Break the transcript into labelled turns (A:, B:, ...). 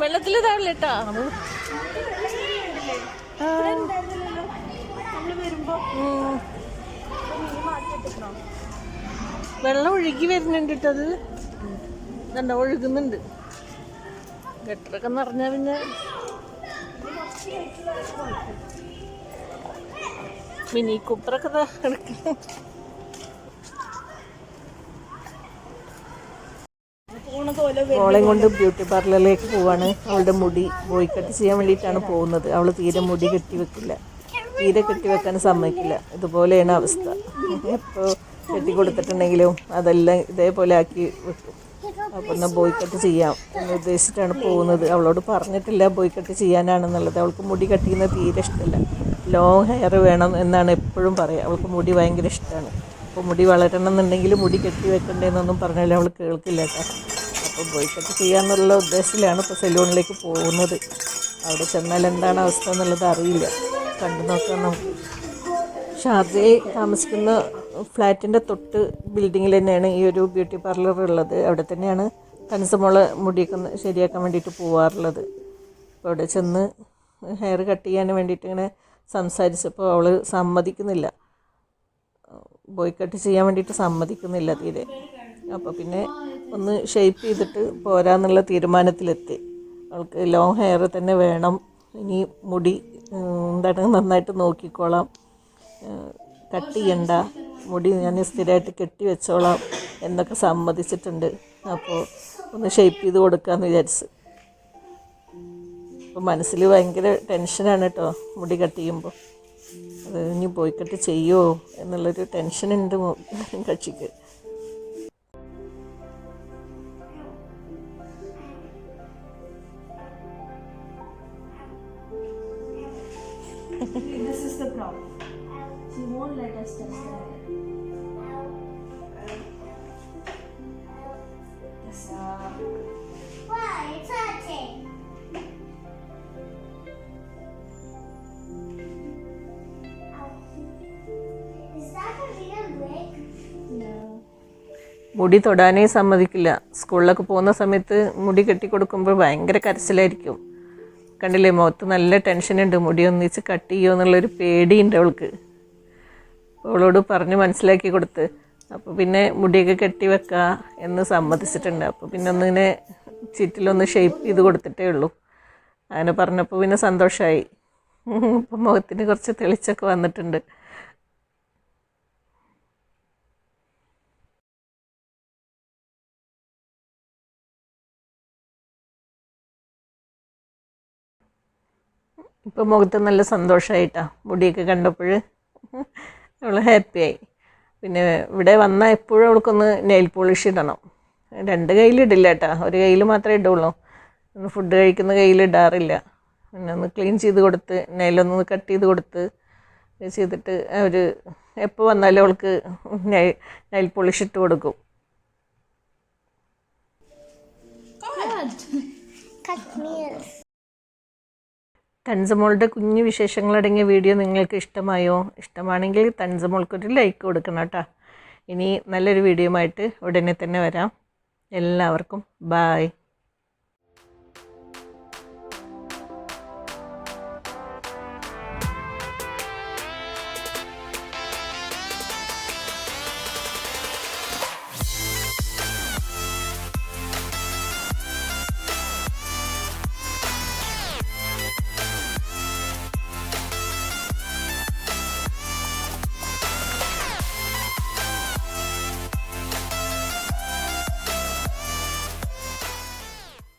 A: വെള്ളത്തിൽ താഴിലിട്ടാ വെള്ളം ഒഴുകി വരുന്നുണ്ട് കേട്ടത് കണ്ട ഒഴുകുന്നുണ്ട്. ഗട്ടറൊക്കെ നിറഞ്ഞ പിന്നെ. മിനി കുപ്പറൊക്കെ
B: തോല
A: കൊണ്ട് ബ്യൂട്ടി പാർലറിലേക്ക് പോവാണ്. അവളുടെ മുടി ബോയ് കട്ട് ചെയ്യാൻ വേണ്ടിയിട്ടാണ് പോകുന്നത്. അവൾ തീരെ മുടി കെട്ടി വെക്കില്ല. തീരെ കെട്ടി വെക്കാൻ സമ്മതിക്കില്ല. ഇതുപോലെയാണ് അവസ്ഥ. എപ്പോൾ കെട്ടി കൊടുത്തിട്ടുണ്ടെങ്കിലും അതെല്ലാം ഇതേപോലെ ആക്കി വെക്കും. അപ്പോൾ എന്നാൽ ബോയ് കട്ട് ചെയ്യാം എന്ന് ഉദ്ദേശിച്ചിട്ടാണ് പോകുന്നത്. അവളോട് പറഞ്ഞിട്ടില്ല ബോയ് കട്ട് ചെയ്യാനാണെന്നുള്ളത്. അവൾക്ക് മുടി കട്ട് ചെയ്യുന്നത് തീരെ ഇഷ്ടമല്ല. ലോങ് ഹെയർ വേണം എന്നാണ് എപ്പോഴും പറയുക അവൾക്ക് മുടി ഭയങ്കര ഇഷ്ടമാണ്. അപ്പോൾ മുടി വളരണം എന്നുണ്ടെങ്കിൽ മുടി കെട്ടി വെക്കണ്ടേന്നൊന്നും പറഞ്ഞാലും അവൾ കേൾക്കില്ല കേട്ടോ. അപ്പോൾ ബോയ് കട്ട് ചെയ്യാന്നുള്ള ഉദ്ദേശത്തിലാണ് ഇപ്പോൾ സെലൂണിലേക്ക് പോകുന്നത്. അവിടെ ചെന്നാൽ എന്താണ് അവസ്ഥ എന്നുള്ളത് അറിയില്ല. കണ്ടു നോക്കാം നമുക്ക് ഷാർജയിൽ താമസിക്കുന്ന ഫ്ലാറ്റിന്റെ തൊട്ട് ബിൽഡിങ്ങിൽ തന്നെയാണ് ഈ ഒരു ബ്യൂട്ടി പാർലർ ഉള്ളത്. അവിടെ തന്നെയാണ് കനസമോൾ മുടിയൊക്കെ ശരിയാക്കാൻ വേണ്ടിയിട്ട് പോവാറുള്ളത്. അപ്പോൾ അവിടെ ചെന്ന് ഹെയർ കട്ട് ചെയ്യാൻ വേണ്ടിയിട്ട് ഇങ്ങനെ സംസാരിച്ചപ്പോൾ അവൾ സമ്മതിക്കുന്നില്ല. ബോയ് കട്ട് ചെയ്യാൻ വേണ്ടിയിട്ട് സമ്മതിക്കുന്നില്ല തീരെ. അപ്പോൾ പിന്നെ ഒന്ന് ഷേപ്പ് ചെയ്തിട്ട് പോരാന്നുള്ള തീരുമാനത്തിലെത്തി. അവൾക്ക് ലോങ് ഹെയർ തന്നെ വേണം. ഇനി മുടി എന്താണ് നന്നായിട്ട് നോക്കിക്കോളാം. കട്ട് ചെയ്യണ്ട. മുടി ഞാൻ സ്ഥിരമായിട്ട് കെട്ടി വെച്ചോളാം എന്നൊക്കെ സമ്മതിച്ചിട്ടുണ്ട്. അപ്പോൾ ഒന്ന് ഷേപ്പ് ചെയ്ത് കൊടുക്കാമെന്ന് വിചാരിച്ച്. അപ്പോൾ മനസ്സിൽ ഭയങ്കര ടെൻഷനാണ് കേട്ടോ മുടി കട്ട് ചെയ്യുമ്പോൾ അത് ഇനി പോയിക്കട്ട് കട്ട് ചെയ്യുമോ എന്നുള്ളൊരു ടെൻഷനുണ്ട് മു- കക്ഷിക്ക്
B: This is the problem. She won't let us touch the hair. Yes, uh,
C: Why it's hurting? Is that a real break?
A: മുടി തൊടാനേ സമ്മതിക്കില്ല സ്കൂളിലൊക്കെ പോകുന്ന സമയത്ത് മുടി കെട്ടി കൊടുക്കുമ്പോൾ ഭയങ്കര കരച്ചിലായിരിക്കും കണ്ടില്ലേ മുഖത്ത് നല്ല ടെൻഷനുണ്ട് മുടി ഒന്നിച്ച് കട്ട് ചെയ്യുമോ എന്നുള്ളൊരു പേടിയുണ്ട് അവൾക്ക്. അവളോട് പറഞ്ഞ് മനസ്സിലാക്കി കൊടുത്ത്. അപ്പോൾ പിന്നെ മുടിയൊക്കെ കെട്ടി വെക്കുക എന്ന് സമ്മതിച്ചിട്ടുണ്ട്. അപ്പോൾ പിന്നെ ഒന്നിങ്ങനെ ചുറ്റിലൊന്ന് ഷേപ്പ് ചെയ്ത് കൊടുത്തിട്ടേ ഉള്ളൂ. അങ്ങനെ പറഞ്ഞപ്പോൾ പിന്നെ സന്തോഷമായി അപ്പം മുഖത്തിന് കുറച്ച് തെളിച്ചൊക്കെ വന്നിട്ടുണ്ട്. ഇപ്പം മുഖത്ത് നല്ല സന്തോഷമായിട്ടാ മുടിയൊക്കെ കണ്ടപ്പോൾ അവൾ ഹാപ്പിയായി. പിന്നെ ഇവിടെ വന്നാൽ എപ്പോഴും അവൾക്കൊന്ന് നെയിൽ പോളിഷ് ഇടണം. രണ്ട് കയ്യിലിടില്ല കേട്ടോ ഒരു കയ്യിൽ മാത്രമേ ഇടുള്ളൂ. ഫുഡ് കഴിക്കുന്ന കയ്യിൽ ഇടാറില്ല. പിന്നെ ഒന്ന് ക്ലീൻ ചെയ്ത് കൊടുത്ത് നെയിലൊന്ന് കട്ട് ചെയ്ത് കൊടുത്ത് ചെയ്തിട്ട് അവർ എപ്പോൾ വന്നാലും അവൾക്ക് നെയിൽ നെയിൽ പോളിഷ് ഇട്ട് കൊടുക്കും.
C: Cut.
A: തൻസമോളുടെ കുഞ്ഞു വിശേഷങ്ങളടങ്ങിയ വീഡിയോ നിങ്ങൾക്ക് ഇഷ്ടമായോ? ഇഷ്ടമാണെങ്കിൽ തൻസമോൾക്കൊരു ലൈക്ക് കൊടുക്കണം കേട്ടോ ഇനി നല്ലൊരു വീഡിയോ ആയിട്ട് ഉടനെ തന്നെ വരാം. എല്ലാവർക്കും ബായ്